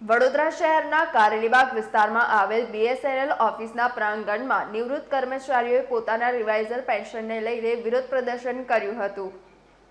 વડોદરા શહેરના કારેલીબાગ વિસ્તારમાં આવેલ બીએસએનએલ ઓફિસના પ્રાંગણમાં નિવૃત્ત કર્મચારીઓએ પોતાના રિવાઇઝર પેન્શનને લઈને વિરોધ પ્રદર્શન કર્યું હતું.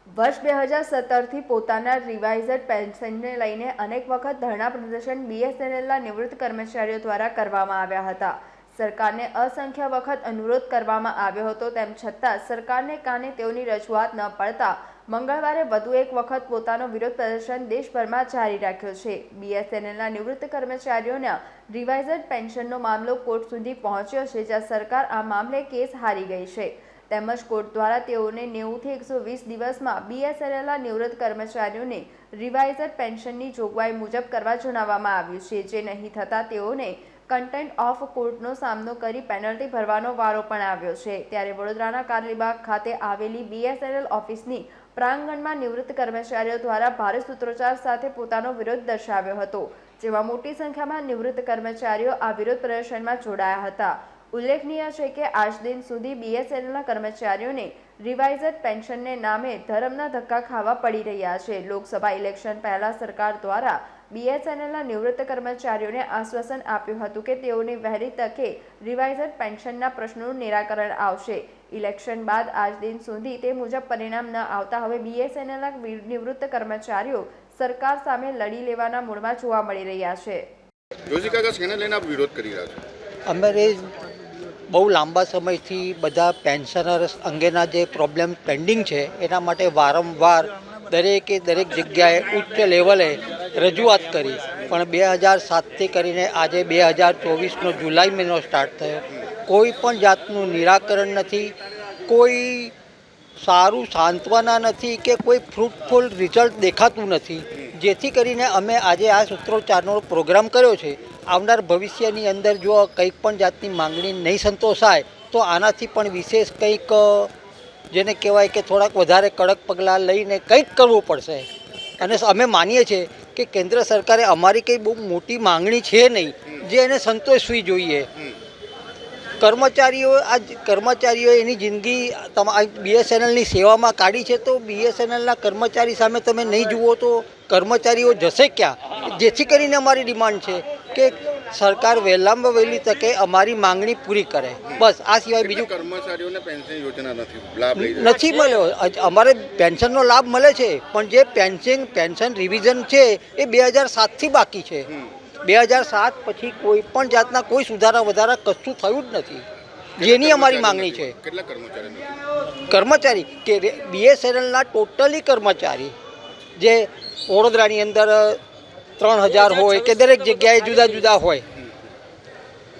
વર્ષ બે હજાર સત્તરથી પોતાના રિવાઇઝર પેન્શનને લઈને અનેક વખત ધરણા પ્રદર્શન બીએસએનએલના નિવૃત્ત કર્મચારીઓ દ્વારા કરવામાં આવ્યા હતા. સરકારને અસંખ્ય વખત અનુરોધ કરવામાં આવ્યો હતો, તેમ છતાં સરકારને કાને તેઓની રજૂઆત ન પડતા મંગળવારે વધુ એક વખત પોતાનો વિરોધ પ્રદર્શન દેશભરમાં જારી રાખ્યો છે. બીએસએનએલના નિવૃત્ત કર્મચારીઓના રિવાઇઝડ પેન્શનનો મામલો કોર્ટ સુધી પહોંચ્યો છે, જ્યાં સરકાર આ મામલે કેસ હારી ગઈ છે. તેમજ કોર્ટ દ્વારા તેઓને નેવુંથી એકસો વીસ દિવસમાં બીએસએનએલના નિવૃત્ત કર્મચારીઓને રિવાઇઝડ પેન્શનની જોગવાઈ મુજબ કરવા જણાવવામાં આવ્યું છે. જે નહીં થતાં તેઓને કન્ટેન્ટ ઓફ કોર્ટનો સામનો કરી પેનલ્ટી ભરવાનો વારો પણ આવ્યો છે. ત્યારે વડોદરાના કારેલીબાગ ખાતે આવેલી બીએસએનએલ ઓફિસની પ્રાંગણમાં નિવૃત્ત કર્મચારીઓ દ્વારા ભારે સૂત્રોચ્ચાર સાથે પોતાનો વિરોધ દર્શાવ્યો હતો, જેમાં મોટી સંખ્યામાં નિવૃત્ત કર્મચારીઓ આ વિરોધ પ્રદર્શનમાં જોડાયા હતા. ઉલ્લેખનીય છે કે આજ દિન સુધી બીએસએનએલના કર્મચારીઓને રિવાઇઝડ પેન્શનને નામે ધર્મના ધક્કા ખાવા પડી રહ્યા છે. લોકસભા ઇલેક્શન પહેલા સરકાર દ્વારા બીએસએનએલના નિવૃત્ત કર્મચારીઓને આશ્વાસન આપ્યું હતું કે તેઓની વહેલી તકે રિવાઇઝડ પેન્શનના પ્રશ્નોનું નિરાકરણ આવશે. ઇલેક્શન બાદ આજ દિન સુધી તે મુજબ પરિણામ ન આવતા હવે બીએસએનએલના નિવૃત્ત કર્મચારીઓ સરકાર સામે લડી લેવાના મૂડમાં જોવા મળી રહ્યા છે. જોશી કાકા શેને લઈને આપ વિરોધ કરી રહ્યા છો? અમારે બહુ લાંબા સમયથી બધા પેન્શનર્સ અંગેના જે પ્રોબ્લેમ પેન્ડિંગ છે, એના માટે વારંવાર દરેકે દરેક જગ્યાએ ઉચ્ચ લેવલે રજૂઆત કરી. પણ બે હજાર સાતથી કરીને આજે બે હજાર ચોવીસનો જુલાઈ મહિનો સ્ટાર્ટ થયો. કોઈ પણ જાતનું નિરાકરણ નથી, કોઈ સારું સાંત્વના નથી કે કોઈ ફ્રૂટફુલ રિઝલ્ટ દેખાતું નથી. જેથી કરીને અમે આજે આ સૂત્રોચ્ચારનો પ્રોગ્રામ કર્યો છે. આવનાર ભવિષ્યની અંદર જો કંઈક પણ જાતની માંગણી નહીં સંતોષાય, તો આનાથી પણ વિશેષ કંઈક જેને કહેવાય કે થોડાક વધારે કડક પગલાં લઈને કંઈક કરવું પડશે. અને અમે માનીએ છીએ કે કેન્દ્ર સરકારે અમારી કંઈ બહુ મોટી માંગણી છે નહીં, જે એને સંતોષવી જોઈએ. કર્મચારીઓ આ કર્મચારીઓ એની જિંદગી બીએસએનએલની સેવામાં કાઢી છે, તો બીએસએનએલના કર્મચારી સામે તમે નહીં જુઓ તો કર્મચારીઓ જશે ક્યાં? જેથી કરીને અમારી ડિમાન્ડ છે. કે સરકાર વહેલામાં વહેલી તકે અમારી માંગણી પૂરી કરે. બસ આ સિવાય બીજું કર્મચારીઓને પેન્શન યોજના નથી લાભ નથી મળ્યો. અમારે પેન્શનનો લાભ મળે છે પણ જે પેન્શન પેન્શન રિવિઝન છે એ બે હજાર સાતથી બાકી છે. બે હજાર સાત પછી કોઈ પણ જાતના કોઈ સુધારા વધારા કશું થયું જ નથી. જેની અમારી માંગણી છે. કેટલા કર્મચારી નથી? કર્મચારી કે બીએસએનએલના ટોટલી કર્મચારી જે વડોદરાની અંદર ત્રણ હજાર હોય કે દરેક જગ્યાએ જુદા જુદા હોય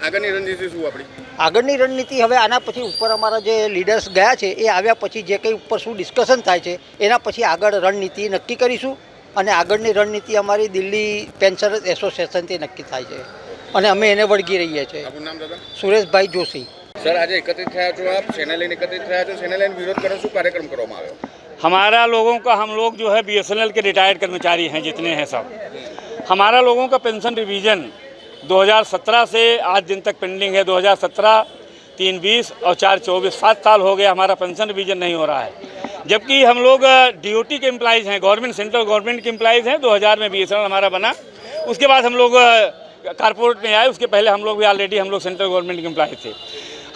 આગળની રણનીતિ શું આપણી આગળની રણનીતિ હવે આના પછી ઉપર અમારા જે લીડર્સ ગયા છે એ આવ્યા પછી જે કંઈ ઉપર શું ડિસ્કશન થાય છે એના પછી આગળ રણનીતિ નક્કી કરીશું અને આગળની રણનીતિ અમારી દિલ્હી પેન્શનર્સ એસોસિએશનથી નક્કી થાય છે અને અમે એને વળગી રહીએ છીએ આપનું નામ દાદા સુરેશભાઈ જોશી સર આજે એકત્રિત થયા છો આપ શેને લઈને એકત્રિત થયા છો શેને લઈને વિરોધ કરો શું કાર્યક્રમ કરવામાં આવ્યો हमारा लोगों का हम लोग जो है बीएसएनएल के रिटायर्ड कर्मचारी हैं जितने हैं सब हमारा लोगों का पेंशन रिवीजन 2017 से आज दिन तक पेंडिंग है 2017 तीन बीस और चार चौबीस, सात साल हो गया हमारा पेंशन रिवीजन नहीं हो रहा है। जबकि हम लोग डीओटी के एम्प्लॉइज़ हैं, गवर्नमेंट, सेंट्रल गवर्नमेंट के एम्प्लॉइज़ हैं 2000 में बीएसएनएल हमारा बना। उसके बाद हम लोग कारपोरेट में आए, उसके पहले हम लोग भी ऑलरेडी हम लोग सेंट्रल गवर्नमेंट के एम्प्लॉय थे।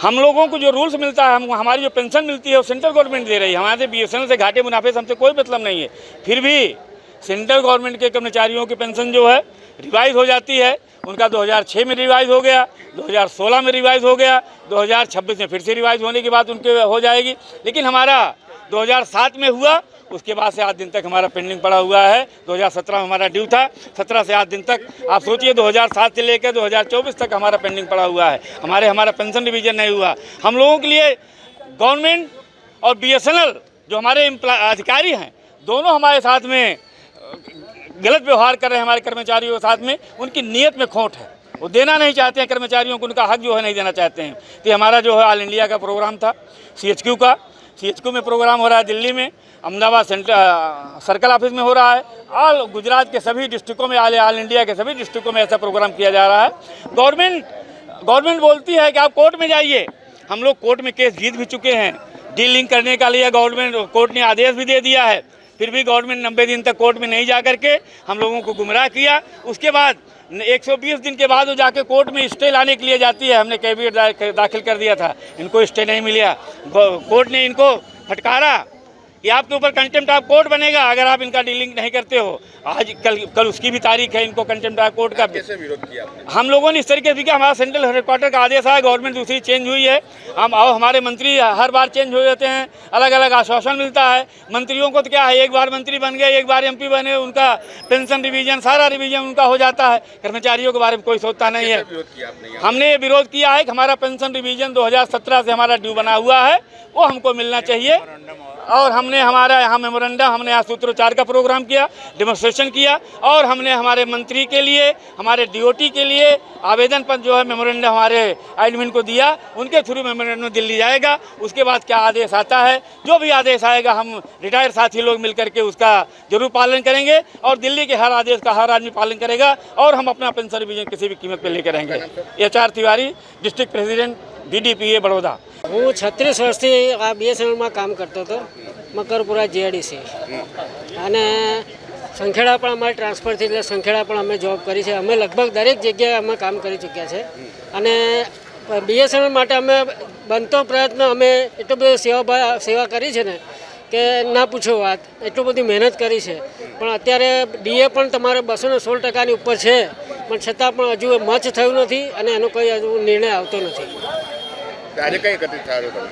हम लोगों को जो रूल्स मिलता है, हम, हमारी जो पेंशन मिलती है वो सेंट्रल गवर्नमेंट दे रही है। हमारे बी से घाटे मुनाफे से हमसे कोई मतलब नहीं है। फिर भी सेंट्रल गवर्नमेंट के कर्मचारियों की पेंशन जो है, रिवाइज हो जाती है। उनका 2006 में रिवाइज हो गया 2016 में रिवाइज हो गया 2026 में फिर से रिवाइज होने के बाद उनके हो जाएगी। लेकिन हमारा 2007 में हुआ, उसके बाद से आठ दिन तक हमारा पेंडिंग पड़ा हुआ है। 2017 में हमारा ड्यू था 17 से आठ दिन तक। आप सोचिए 2007 से लेकर 2024 तक हमारा पेंडिंग पड़ा हुआ है। हमारे, हमारा पेंशन रिवीजन नहीं हुआ। हम लोगों के लिए गवर्नमेंट और बीएसएनएल जो हमारे अधिकारी हैं, दोनों हमारे साथ में गलत व्यवहार कर रहे हैं हमारे कर्मचारियों के साथ में उनकी नीयत में खोट है। वो देना नहीं चाहते हैं कर्मचारियों को, उनका हक जो है नहीं देना चाहते हैं। तो हमारा जो है ऑल इंडिया का प्रोग्राम था सीएचक्यू का। सीएचक्यू में प्रोग्राम हो रहा है दिल्ली में, अहमदाबाद सेंटर सर्कल ऑफ़िस में हो रहा है। ऑल गुजरात के सभी डिस्ट्रिक्टों में ऑल ऑल इंडिया के सभी डिस्ट्रिक्टों में ऐसा प्रोग्राम किया जा रहा है। गवर्नमेंट गवर्नमेंट बोलती है कि आप कोर्ट में जाइए। हम लोग कोर्ट में केस जीत भी चुके हैं। डीलिंग करने का लिए गवर्नमेंट कोर्ट ने आदेश भी दे दिया है। फिर भी गवर्नमेंट नब्बे दिन तक कोर्ट में नहीं जा करके हम लोगों को गुमराह किया। उसके बाद 120 दिन के बाद वो जाके कोर्ट में स्टे लाने के लिए जाती है। हमने कैबिनेट दाखिल कर दिया था। इनको स्टे नहीं मिला कोर्ट ने इनको फटकारा। कि आपके ऊपर कंटेम्प्ट ऑफ़ कोर्ट बनेगा अगर आप इनका डीलिंग नहीं करते हो। आज कल कल उसकी भी तारीख है इनको कंटेम्प्ट ऑफ़ कोर्ट का कैसे विरोध किया आपने? हम लोगों ने इस तरीके से किया हमारा सेंट्रल हेडक्वार्टर का आदेश आया गवर्नमेंट दूसरी चेंज हुई है। हम और हमारे मंत्री हर बार चेंज हो जाते हैं अलग अलग आश्वासन मिलता है। मंत्रियों को तो क्या है एक बार मंत्री बन गए एक बार एमपी बने उनका पेंशन रिवीजन सारा रिवीजन उनका हो जाता है। कर्मचारियों के बारे में कोई सोचता नहीं है। हमने ये विरोध किया है कि हमारा पेंशन रिवीजन 2017 से हमारा ड्यू बना हुआ है वो हमको मिलना चाहिए। और हमने हमारा यहाँ मेमोरेंडम हमने यहाँ सूत्रोच्चार का प्रोग्राम किया डेमोस्ट्रेशन किया, और हमने हमारे मंत्री के लिए, हमारे डीओटी के लिए आवेदन पत्र जो है मेमोरेंडम हमारे एडमिन को दिया। उनके थ्रू मेमोरेंडम दिल्ली जाएगा। उसके बाद क्या आदेश आता है? जो भी आदेश आएगा, हम रिटायर साथी लोग मिल करके उसका ज़रूर पालन करेंगे और दिल्ली के हर आदेश का हर आदमी पालन करेगा और हम अपना पेंशन रिवीजन किसी भी कीमत पर लेकर रहेंगे H R Tiwari district president ડીડીપીએ Baroda. હું છત્રીસ વર્ષથી આ બીએસએનએલમાં કામ કરતો હતો. મકરપુરા જીઆઈડીસી અને સંખેડા પણ અમારે ટ્રાન્સફરથી એટલે સંખેડા પણ અમે જોબ કરી છે. અમે લગભગ દરેક જગ્યાએ અમે કામ કરી ચૂક્યા છે. અને બીએસએનએલ માટે અમે બનતો પ્રયત્ન અમે એટલો બધો સેવા સેવા કરી છે ને કે ના પૂછો વાત. એટલું બધી મહેનત કરી છે. પણ અત્યારે ડીએ પણ તમારે બસો ને સોળ ટકાની ઉપર છે. પણ છતાં પણ હજુ મચ થયું નથી અને એનો કોઈ હજુ નિર્ણય આવતો નથી. આજે કઈ એકત્રિત થયા છો તમે?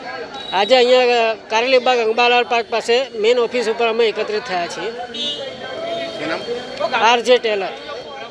આજે અહીંયા કારેલીબાગ અંબાલાલ પાર્ક પાસે મેઇન ઓફિસ ઉપર અમે એકત્રિત થયા છીએ. આર જે આરજે ટેલર